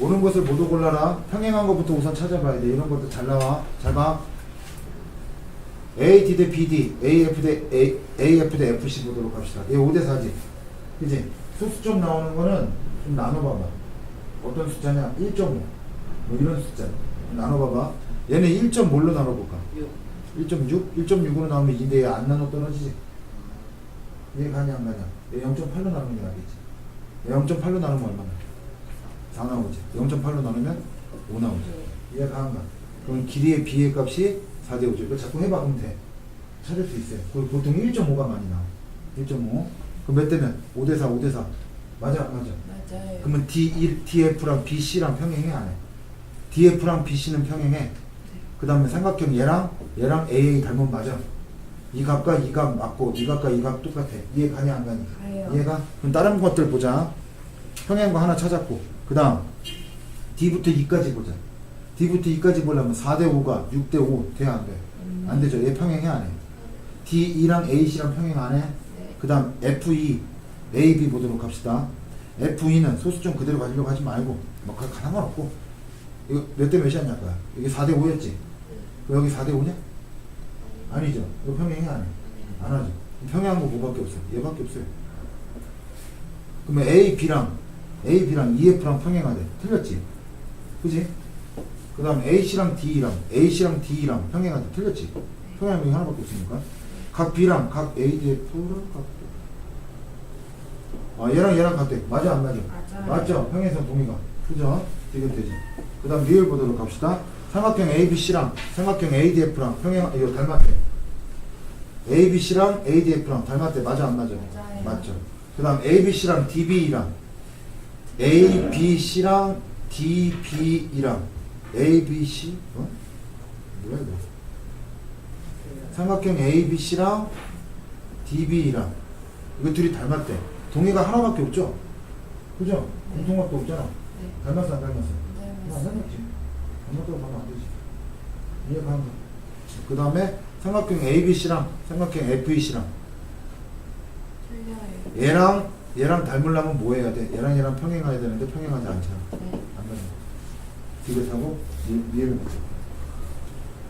오는 것을 모두 골라라. 평행한 것부터 우선 찾아봐야 돼. 이런 것도 잘 나와. 잘 봐. AD 대 BD, AF 대 A, AF 대 FC 보도록 합시다. 얘 5대 4지. 그지? 소수점 나오는 거는 좀 나눠봐봐. 어떤 숫자냐? 1.5. 뭐 이런 숫자. 나눠봐봐. 얘는 1. 뭘로 나눠볼까? 6 1.6? 1.6으로 나오면 2인데 얘안 나눠 떨어지지. 얘 가냐 안 가냐? 얘 0.8로 나누는 게 낫겠지. 얘 0.8로 나누면 얼마나? 4 나오지. 0.8로 나누면 5 나오지. 이해가 안 가. 그럼 길이의 비의 값이 4대 5죠. 이거 자꾸 해봐 그럼 돼. 찾을 수 있어요. 그 보통 1.5가 많이 나와. 1.5. 그럼 몇 대면? 5대 4, 5대 4. 맞아, 맞아. 맞아요. 그러면 D, DF랑 BC랑 평행해 안 해? DF랑 BC는 평행해. 그 다음에 삼각형 얘랑 얘랑 AA 닮으면 맞아. 이 각과 이각 맞고 이 각과 이각 똑같아. 이해 가냐 안 가니? 가요. 이해가? 그럼 다른 것들 보자. 평행한 거 하나 찾았고 그 다음 D부터 2까지 보자. D부터 2까지 보려면 4대 5가 6대 5 돼? 안 돼? 음. 안 되죠. 얘 평행해 안 해? D2랑 AC랑 평행 안 해? 네. 그 다음 F2, AB 보도록 합시다. F2는 소수점 그대로 가지려고 하지 말고, 뭐, 가- 상관없고. 이거 몇 대 몇이었냐, 거야? 이게 4대 5였지? 여기 4대 5냐? 아니죠. 이거 평행해, 안 해? 안 하죠. 평행한 거 뭐밖에 없어요? 얘밖에 없어요. 그러면 A, B랑, A, B랑 EF랑 평행하대. 틀렸지? 그지? 그 다음 AC랑 D랑, AC랑 D랑 평행하대. 틀렸지? 평행한 게 하나밖에 없으니까. 각 B랑 각 ADF랑 각 아, 얘랑 얘랑 같대. 맞아, 안 맞아? 맞죠? 평행선 동의가. 그죠? 지금 되지. 그 다음 리을 보도록 합시다. 삼각형 ABC랑 삼각형 ADF랑 평행, 이거 닮았대. ABC랑 ADF랑 닮았대. 맞아, 안 맞아? 맞아요. 맞죠. 그 다음 ABC랑 DB랑 ABC랑 DB랑 ABC, 어? 뭐야, 이거? 삼각형 ABC랑 DB랑 이거 둘이 닮았대. 동의가 하나밖에 없죠? 그죠? 네. 공통각도 없잖아. 네. 닮았어, 안 닮았어? 네, 안. 닮았지. 닮았다고 하면 안 되지. 이해가 안 가. 그 다음에 삼각형 ABC랑 삼각형 FEC랑 틀려요. 얘랑 얘랑 닮으려면 뭐 해야 돼? 얘랑 얘랑 평행해야 되는데 평행하지 않잖아. 네. 안 닮아. 디귿하고 미- 미를 맞춰.